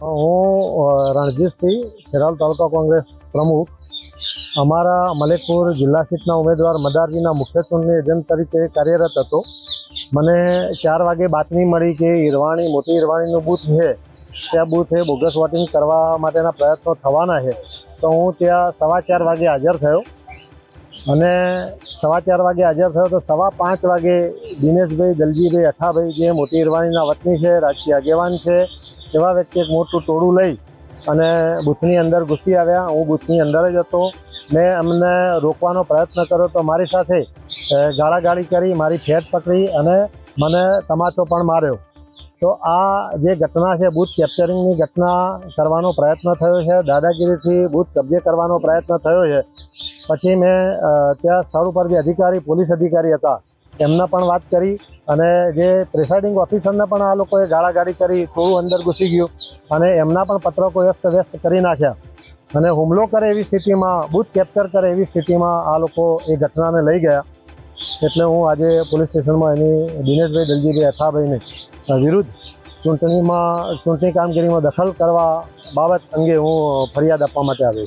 હું રણજીતસિંહ, ખેરાલ તાલુકા કોંગ્રેસ પ્રમુખ. અમારા મલેકપુર જિલ્લા સીટના ઉમેદવાર મદારજીના મુખ્ય ચૂંટણી એજન્ટ તરીકે કાર્યરત હતો. મને ચાર વાગે બાતમી મળી કે ઈરવાણી, મોટી ઈરવાણીનું બૂથ છે. ત્યાં બૂથે બોગસ વોટિંગ કરવા માટેના પ્રયત્નો થવાના છે. તો હું ત્યાં સવા ચાર વાગે હાજર થયો. અને સવા ચાર વાગે હાજર થયો તો સવા પાંચ વાગે દિનેશભાઈ, દલજીભાઈ, અઠાભાઈ જે મોટી ઈરવાણીના વતની છે, રાજકીય આગેવાન છે એવા વ્યક્તિ એક મોટું ટોળું લઈ અને બૂથની અંદર ઘૂસી આવ્યા. હું બૂથની અંદર જ હતો. મેં અમને રોકવાનો પ્રયત્ન કર્યો તો મારી સાથે ગાળાગાળી કરી, મારી ફેટ પકડી અને મને તમાચો પણ માર્યો. તો આ જે ઘટના છે, બૂથ કેપ્ચરિંગની ઘટના કરવાનો પ્રયત્ન થયો છે, દાદાગીરીથી બૂથ કબજે કરવાનો પ્રયત્ન થયો છે. પછી મેં ત્યાં સ્થળ ઉપર જે અધિકારી, પોલીસ અધિકારી હતા એમના પણ વાત કરી અને જે પ્રિસાઇડિંગ ઓફિસરને પણ આ લોકોએ ગાળાગાળી કરી, થોડું અંદર ઘૂસી ગયું અને એમના પણ પત્રકો વ્યસ્ત વ્યસ્ત કરી નાખ્યા. અને હુમલો કરે એવી સ્થિતિમાં, બૂથ કેપ્ચર કરે એવી સ્થિતિમાં આ લોકો એ ઘટનાને લઈ ગયા. એટલે હું આજે પોલીસ સ્ટેશનમાં એની, દિનેશભાઈ દલજીભાઈ અથાભાઈને વિરુદ્ધ ચૂંટણીમાં, ચૂંટણી કામગીરીમાં દખલ કરવા બાબત અંગે હું ફરિયાદ આપવા માટે આવ્યો છું.